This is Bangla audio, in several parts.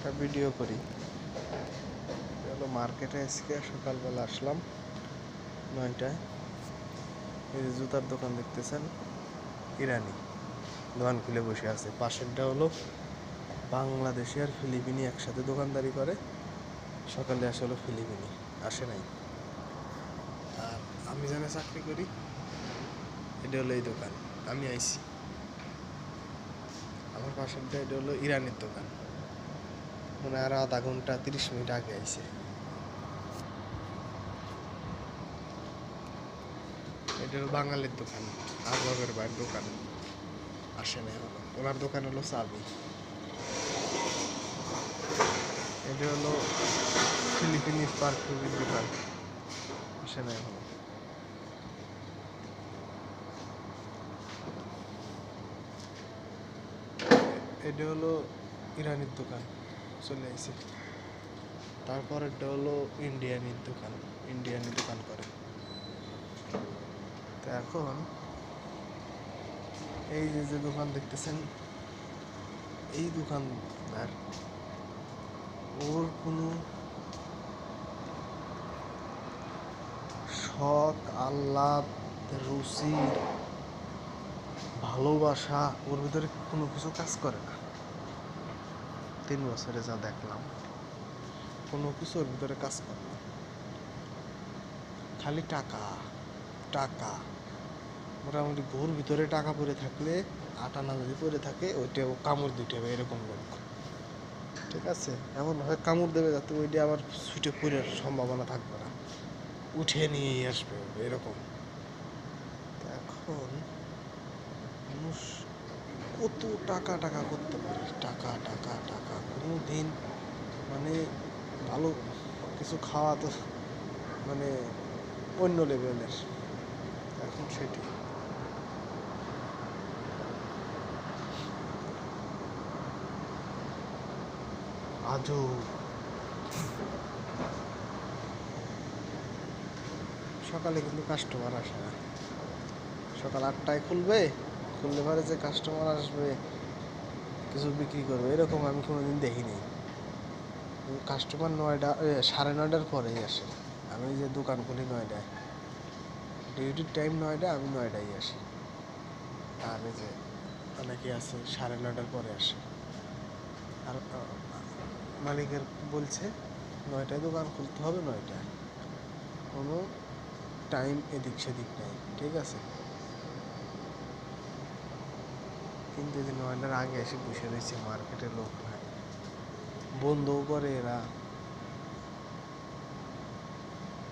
একটা ভিডিও করি। হলো মার্কেটে আজকে সকালবেলা আসলাম, নয়টায়। এই জুতার দোকান দেখতেছেন, ইরানি। দোকান খুলে বসে আছে। পাশেরটা হলো বাংলাদেশি আর ফিলিপিনি একসাথে দোকানদারি করে। সকালে আসে হলো ফিলিপিনি, আসে নাই। আর আমি জানে চাকরি করি, এটা হলো এই দোকান। আমি আইছি। আমার পাশেরটা, এটা হলো ইরানের দোকান। মানে আর আধা ঘণ্টা, তিরিশ মিনিট আগে আইছে। এটা হলো বাঙালির দোকান আজবাবের ভাইয়ের দোকান। আসে না এখনও। ওনার দোকান হলো চাবি। এটা হলো ফিলিপিনিস পারফিউমের দোকান। আসে না এখনও। এটা হলো ইরানির দোকান। চলে আইছে। তারপর এটা হলো ইন্ডিয়ানির দোকান ইন্ডিয়ানি দোকান করে। তো এখন এই যে যে দোকান দেখতেছেন, এই দোকানদার, ওর কোনো শখ আহ্লাদ রুচি ভালোবাসা, ওর ভিতরে কোনো কিছু কাজ করে না। তিন বছরে যা দেখলাম, কোনো কিছু ওর ভিতরে কাজ করে না। খালি টাকা টাকা। মোটামুটি ঘোর ভিতরে টাকা পড়ে থাকলে, আটানা যদি পড়ে থাকে ওইটা কামড় দিতে হবে এরকম লোক। ঠিক আছে? এমন হয় কামড় দেবে যাতে ওইটা আবার ছুটে পড়ার সম্ভাবনা থাকবে না। উঠে নিয়েই আসবে, এরকম। এখন মানুষ কত টাকা টাকা করতে পারে টাকা টাকা টাকা। কোনো দিন মানে ভালো কিছু খাওয়া তো মানে অন্য লেভেলের। এখন সেটি আজও সকালে কিন্তু কাস্টমার আসে না। সকাল আটটায় খুলবে পরে যে কাস্টমার আসবে, কিছু বিক্রি করবে, এরকম আমি কোনোদিন দেখিনি। কাস্টমার নয়টা সাড়ে নয়টার পরেই আসে। আমি যে দোকান খুলি নয়টায় ডিউটির টাইম নয়টা আমি নয়টায় আসি। আর যে অনেকে আছে, সাড়ে নয়টার পরে আসে। আর মালিকের বলছে, নয়টায় দোকান খুলতে হবে, নয়টায়। কোনো টাইম এদিক সেদিক নাই, ঠিক আছে? কিন্তু যে নয়টার আগে এসে বসে রয়েছে মার্কেটে লোক নাই। বন্ধও করে এরা।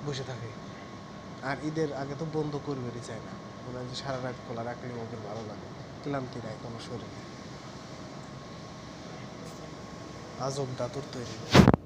বসে থাকে। আর ঈদের আগে তো বন্ধ করবেনই চায় না। ওরা যে সারা রাত খোলা রাখলে ওদের ভালো লাগে। ক্লান্তি নাই, কোনো শরীরে। আজব দাতুর তৈরি।